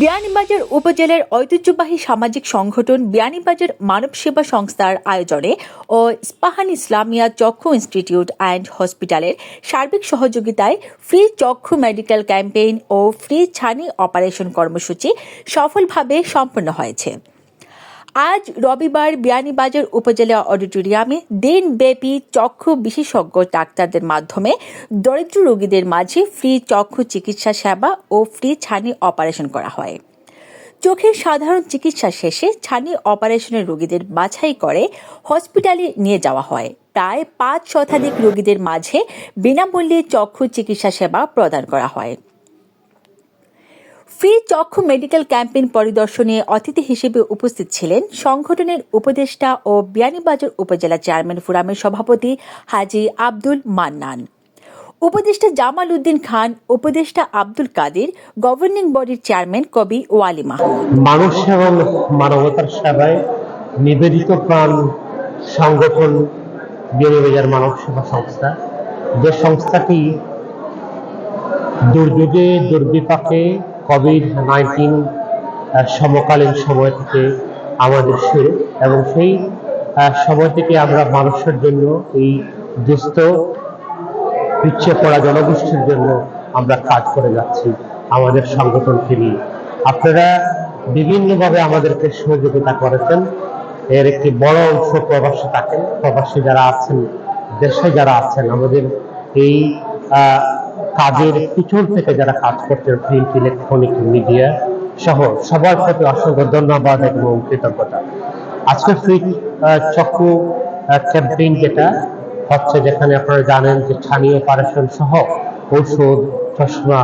বিয়ানীবাজার উপজেলার ঐতিহ্যবাহী সামাজিক সংগঠন বিয়ানীবাজার মানব সেবা সংস্থার আয়োজনে ও ইস্পাহান ইসলামিয়া চক্ষু ইনস্টিটিউট অ্যান্ড হসপিটালের সার্বিক সহযোগিতায় ফ্রি চক্ষু মেডিকেল ক্যাম্পেইন ও ফ্রি ছানি অপারেশন কর্মসূচি সফলভাবে সম্পন্ন হয়েছে। আজ রবিবার বিয়ানীবাজার উপজেলা অডিটোরিয়ামে দিনব্যাপী চক্ষু বিশেষজ্ঞ ডাক্তারদের মাধ্যমে দরিদ্র রোগীদের মাঝে ফ্রি চক্ষু চিকিৎসা সেবা ও ফ্রি ছানি অপারেশন করা হয়। চোখের সাধারণ চিকিৎসা শেষে ছানি অপারেশনের রোগীদের বাছাই করে হসপিটালে নিয়ে যাওয়া হয়। প্রায় পাঁচ শতাধিক রোগীদের মাঝে বিনামূল্যে চক্ষু চিকিৎসা সেবা প্রদান করা হয়। ফ্রি চক্ষু মেডিকেল ক্যাম্পেইন পরিদর্শনে অতিথি হিসেবে উপস্থিত ছিলেন সংগঠনের উপদেষ্টা ও বিয়ানীবাজার উপজেলা চেয়ারম্যান ফোরামের সভাপতি হাজি আব্দুল মান্নান। উপদেষ্টা জামাল উদ্দিন খান, উপদেষ্টা আব্দুল কাদের, গভর্নিং বডির চেয়ারম্যান কবি ওয়ালি মানুষ এবং মানবতার সেবায় নিবেদিত প্রাণ সংগঠন বিয়ানীবাজার মানব সেবা সংস্থা। যে সংস্থাটি দুর্যোগে, দুর্বিপাকে কোভিড নাইন্টিন সমকালীন সময় থেকে আমাদের শুরু এবং সেই সময় থেকে আমরা মানুষের জন্য এই দুস্থ, পিছিয়ে পড়া জনগোষ্ঠীর জন্য আমরা কাজ করে যাচ্ছি আমাদের সংগঠনকে নিয়ে। আপনারা বিভিন্নভাবে আমাদেরকে সহযোগিতা করেছেন। এর একটি বড় অংশ প্রবাসী থাকেন। প্রবাসী যারা আছেন, দেশে যারা আছেন, আমাদের এই কাজের পিছন থেকে যারা কাজ করছেন প্রিন্ট ইলেকট্রনিক মিডিয়া সহ সবার প্রতি অসংখ্য ধন্যবাদ এবং কৃতজ্ঞতা। আজকে ফ্রি চক্ষু ক্যাম্পেইন যেটা হচ্ছে যেখানে আপনারা জানেন যে ছানি অপারেশন সহ ঔষধ, চশমা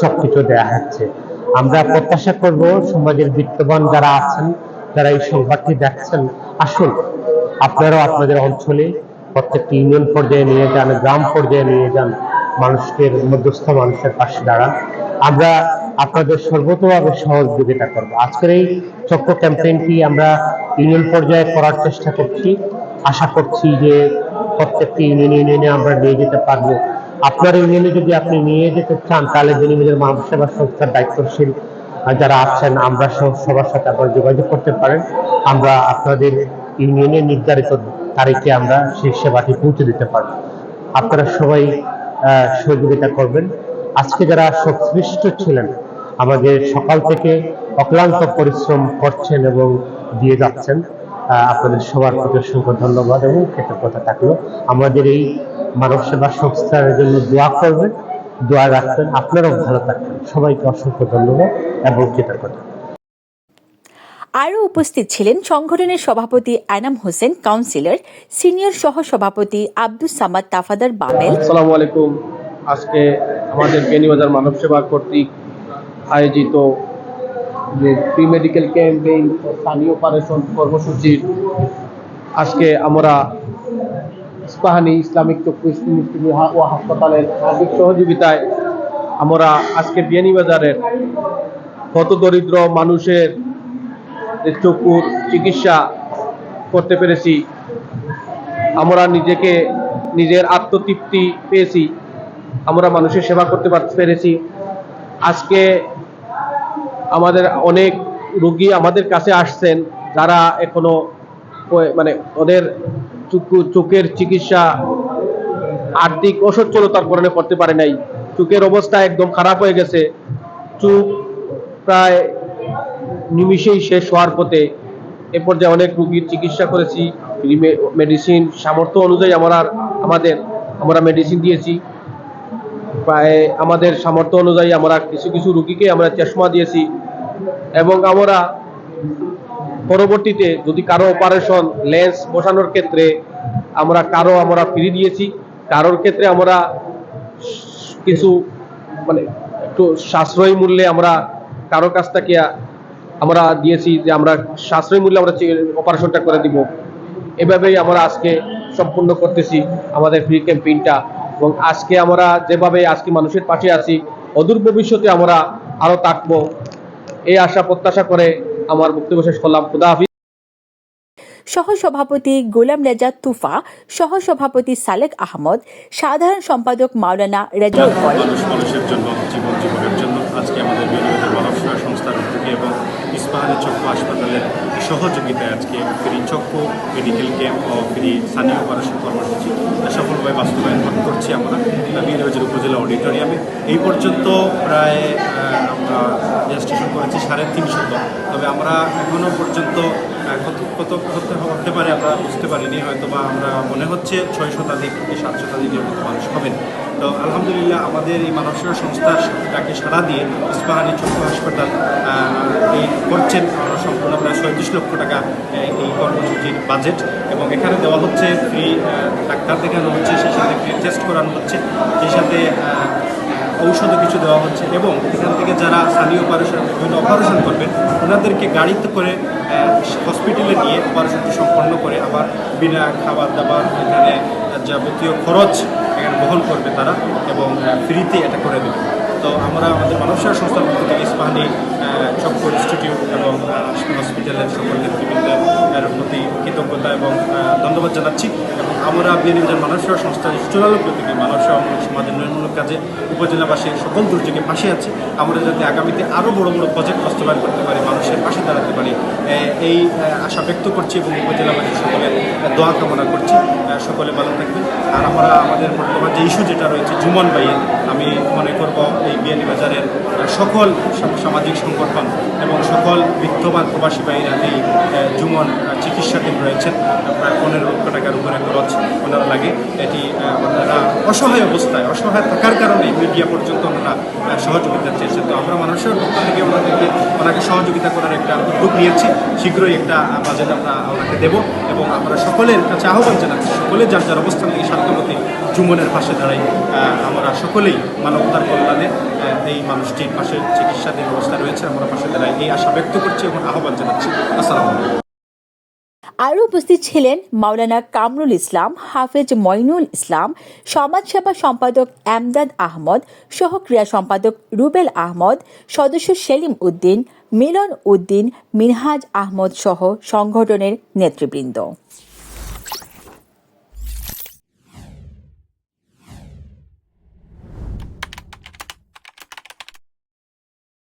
সবকিছু দেয়া হচ্ছে। আমরা প্রত্যাশা করব সমাজের বিত্তবান যারা আছেন, যারা এই সংবাদটি দেখছেন, আসুন, আপনারাও আপনাদের অঞ্চলে প্রত্যেকটি ইউনিয়ন পর্যায়ে নিয়ে যান, গ্রাম পর্যায়ে নিয়ে যান মানুষকে মধ্যস্থ মানুষের পাশে দাঁড়ান আমরা আপনাদের সর্বতভাবে সহযোগিতা করব। আজকের এই চক্র ক্যাম্পেইনটি আমরা ইউনিয়ন পর্যায়ে করার চেষ্টা করছি। আশা করছি যে প্রত্যেকটি ইউনিয়ন ইউনিয়নে আমরা নিয়ে যেতে পারব। আপনার ইউনিয়নে যদি আপনি নিয়ে যেতে চান, তাহলে বিনিময়ের মানব সেবা সংস্থার দায়িত্বশীল যারা আছেন, আমরা সবার সাথে আপনারা যোগাযোগ করতে পারেন। আমরা আপনাদের ইউনিয়নের নির্ধারিত তারিখে আমরা সেই সেবাটি পৌঁছে দিতে পারব। আপনারা সবাই সহযোগিতা করবেন। আজকে যারা সংশ্লিষ্ট ছিলেন, আমাদের সকাল থেকে অক্লান্ত পরিশ্রম করছেন এবং দিয়ে যাচ্ছেন আপনাদের সবার প্রতি অসংখ্য ধন্যবাদ এবং কৃতজ্ঞতা থাকল। আমাদের এই মানব সেবা সংস্থার জন্য দোয়া করবেন, দোয়া রাখবেন। আপনারাও ভালো থাকবেন। সবাইকে অসংখ্য ধন্যবাদ এবং কৃতজ্ঞতা। আরও উপস্থিত ছিলেন সংগঠনের সভাপতি আনাম হোসেন, কাউন্সিলর, সিনিয়র সহ সভাপতি আব্দুস সামাদ তাফাদার বাবেল আসসালামু আলাইকুম। আজকে আমাদের বেনিবাজার মানব সেবা কর্তৃক আয়োজিত যে প্রি মেডিকেল ক্যাম্পেইন স্থানীয় অপারেশন কর্মসূচির আজকে আমরা ইস্পাহানি ইসলামিক চক্ষু ও হাসপাতালের সার্বিক সহযোগিতায় আমরা আজকে বিয়ানীবাজারের কত দরিদ্র মানুষের যে চক্ষুর চিকিৎসা করতে পেরেছি। আমরা নিজেকে, নিজের আত্মতৃপ্তি পেয়েছি। আমরা মানুষের সেবা করতে পার- পেরেছি। আজকে আমাদের অনেক রুগী আমাদের কাছে আসছেন, যারা এখনও মানে ওদের চোখের চিকিৎসা আর্থিক অসচ্ছলতার কারণে করতে পারে নাই। চোখের অবস্থা একদম খারাপ হয়ে গেছে। চোখ প্রায় নিমিষেই শেষ হওয়ার পথে এ পর্যায়ে অনেক রুগীর চিকিৎসা করেছি। মেডিসিন সামর্থ্য অনুযায়ী আমরা আমাদের, আমরা মেডিসিন দিয়েছি। প্রায় আমাদের সামর্থ্য অনুযায়ী আমরা কিছু কিছু রুগীকে আমরা চশমা দিয়েছি এবং আমরা পরবর্তীতে যদি কারও অপারেশন লেন্স বসানোর ক্ষেত্রে আমরা কারও আমরা ফ্রি দিয়েছি। কারোর ক্ষেত্রে আমরা কিছু মানে একটু সাশ্রয়ী মূল্যে আমরা কারও কাছ থেকে আমরা দিয়েছি যে আমরা সাশ্রয়ী মূল্যে আমরা অপারেশনটা করে দিব। এভাবেই আমরা আজকে সম্পূর্ণ করতেছি আমাদের ফ্রি ক্যাম্পেইনটা এবং আজকে আমরা যেভাবে আজকে মানুষের পাশে আছি অদূর ভবিষ্যতে আমরা আরও থাকব। এই আশা প্রত্যাশা করে আমার বক্তব্য শেষ করলাম। খুদা হাফিজ। সহসভাপতি গোলাম রেজা তুফা সহসভাপতি সালেক আহমদ সাধারণ সম্পাদক মাওলানা রেজাউল করিম। মানুষের জন্য জীবন জীবনের জন্য আজকে আমাদের সংস্থার উদ্যোগে এবং ইস্পাহানি চক্ষু হাসপাতালের সহযোগিতায় আজকে ফ্রি চক্ষু মেডিকেল ক্যাম্প ও ফ্রি স্থানীয় অপারেশন কর্মসূচি। সফলভাবে বাস্তবায়ন করছি আমরা বিয়ানীবাজার উপজেলা অডিটোরিয়ামে এই পর্যন্ত প্রায় আমরা রেজিস্ট্রেশন করেছি সাড়ে তিনশো তবে আমরা এখনও পর্যন্ত কত কত হতে পারে আমরা বুঝতে পারিনি হয়তো বা আমরা মনে হচ্ছে ছয় শতাধিক সাত শতাধিক নিয়মিত মানুষ হবেন। তো আলহামদুলিল্লাহ আমাদের এই মানব সেবা সংস্থার ডাকে সাড়া দিয়ে ইস্পাহানি চক্ষু হাসপাতাল এই করছেন। সম্পূর্ণ প্রায় ছয়ত্রিশ লক্ষ টাকা এই কর্মসূচির বাজেট। এবং এখানে দেওয়া হচ্ছে ফ্রি ডাক্তার দেখানো হচ্ছে, সেই সাথে ফ্রি টেস্ট করানো হচ্ছে, সেই সাথে ঔষধও কিছু দেওয়া হচ্ছে। এবং এখান থেকে যারা স্থানীয় অপারেশন বিভিন্ন অপারেশন করবেন ওনাদেরকে গাড়িতে করে হসপিটালে নিয়ে অপারেশনটি সম্পন্ন করে আবার বিনা খাবার দাবার এখানে যাবতীয় খরচ এখানে বহন করবে তারা এবং ফ্রিতে এটা করে দেবে। তো আমরা আমাদের মানব সেবা সংস্থার পক্ষ থেকে ইস্পাহানি চক্র ইনস্টিটিউট এবং হসপিটালের সকল নেতৃবৃন্দের প্রতি কৃতজ্ঞতা এবং ধন্যবাদ জানাচ্ছি। আমরা বিএনএমজার মানব সেবা সংস্থার চূড়ান্ত থেকে মানব সেবামূলক সমাজের উন্নয়নমূলক কাজে উপজেলাবাসীর সকল দুর্যোগে পাশে আছে। আমরা যাতে আগামীতে আরও বড় বড় প্রজেক্ট বাস্তবায়ন করতে পারি, মানুষের পাশে দাঁড়াতে পারি এই আশা ব্যক্ত করছি এবং উপজেলাবাসী সকলের দোয়া কামনা করছি। সকলে ভালো থাকবেন। আর আমরা, আমাদের বর্তমান যে ইস্যু যেটা রয়েছে জুমন ভাইয়ের আমি মনে করব এই বিয়ানীবাজারের সকল সামাজিক সংগঠন এবং সকল বিত্তবান প্রবাসী ভাইরা এই জুমন চিকিৎসাধীন রয়েছেন। প্রায় পনেরো লক্ষ টাকার উপরে খরচ ওনারা লাগে। এটি ওনারা অসহায় অবস্থায়, অসহায় থাকার কারণে মিডিয়া পর্যন্ত ওনারা সহযোগিতা চেয়েছেন তো আমরা মানুষের পক্ষ থেকে ওনাদেরকে, ওনাকে সহযোগিতা করার একটা উদ্যোগ নিয়েছি। শীঘ্রই একটা বাজেট আমরা ওনাকে দেব এবং আমরা সকলের কাছে আহ্বান জানাচ্ছি, সকলে যার যার অবস্থান থেকে স্বার্থপতি জুমনের পাশে দাঁড়াই আমরা সকলেই মানবতার কল্যাণে এই মানুষটির পাশে চিকিৎসাধীন অবস্থা রয়েছে, আমরা পাশে দাঁড়াই, এই আশা ব্যক্ত করছি এবং আহ্বান জানাচ্ছি। আসসালামু আলাইকুম। আরও উপস্থিত ছিলেন মাওলানা কামরুল ইসলাম, হাফেজ মইনুল ইসলাম, সমাজসেবা সম্পাদক এমদাদ আহমদ সহ ক্রীড়া সম্পাদক রুবেল আহমদ, সদস্য সেলিম উদ্দিন, মিলন উদ্দিন, মিনহাজ আহমদ সহ সংগঠনের নেতৃবৃন্দ।